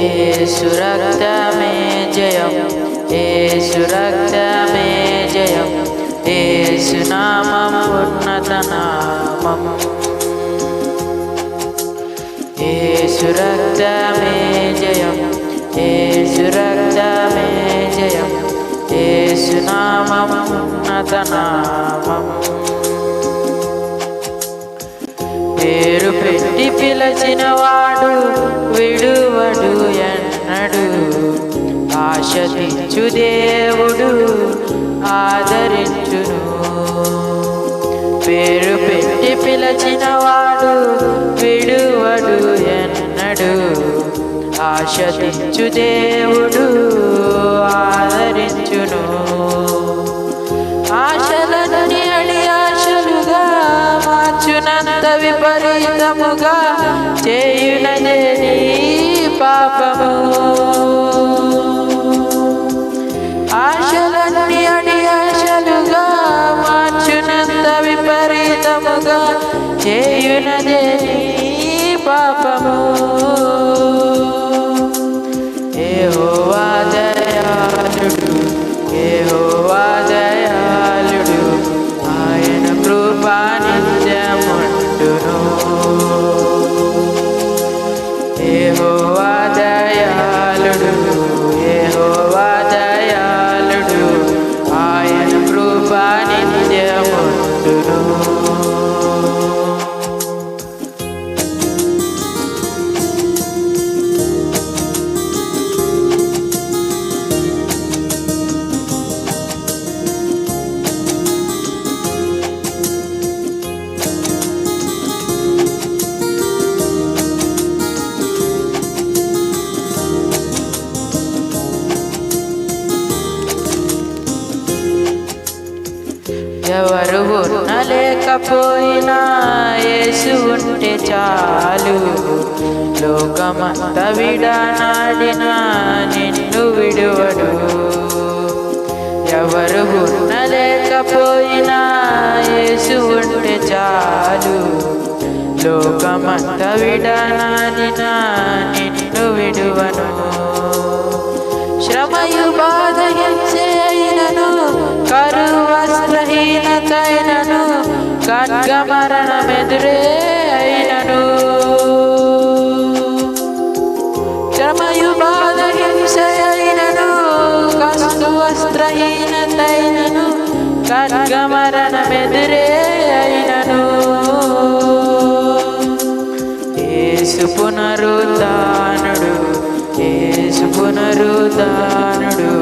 യേശുരക്തമേ ജയം യേശുരക്തമേ ജയം യേശുനാമം ഉന്നതനാമം യേശുരക്തമേ ജയം യേശുരക്തമേ ജയം യേശുനാമം ഉന്നതനാമം పేరు పెట్టి పిలచినవాడు విడువడు ఎన్నడు. ఆశించు దేవుడు ఆదరించును. పేరు పెట్టి పిలచిన వాడు విడువడు ఎన్నడు. ఆశించు దేవుడు ఆదరించును. ఆశలన్నీ అడి ఆశలుగా మార్చునంత విపరీతముగా చేయు పాపము. ఆశలన్నీ అడి ఆశలుగా మార్చునంత విపరీతముగా చేయునదే పాపము ఎవరు ఉండలేకపోయినా యేసు ఉంటే చాలు. లోకమంత విడనాడినా నిన్ను విడువడు. ఎవరు ఉండలేకపోయినా యేసు ఉంటే చాలు. లోకమంత విడనాడినా నిన్ను విడువను. శ్రమయు బాధ హింసే అయినను కరువు ఖడ్గ మరణమెదురే అయినను. శ్రమయు బాధ హింస అయినను కష్టు వస్త్రహీనతైనను ఖడ్గ మరణమెదురే అయినను. ఏసు పునరుద్ధానుడు ఏసు పునరుద్ధానుడు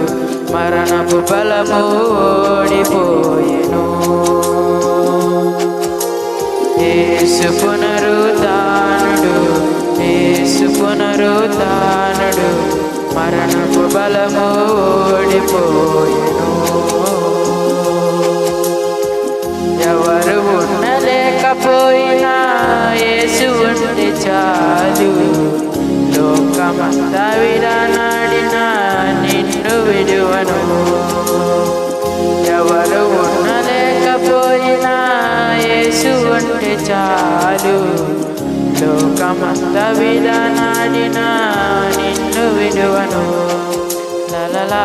మరణపు బలము ఓడిపోయెను. ఏసు పునరుతానుడు ఏసు పునరుతానుడు మరణపు బలము ఓడిపోయి చాలు. లోకమంత విలనాడినా నిన్ను విలువను లలలా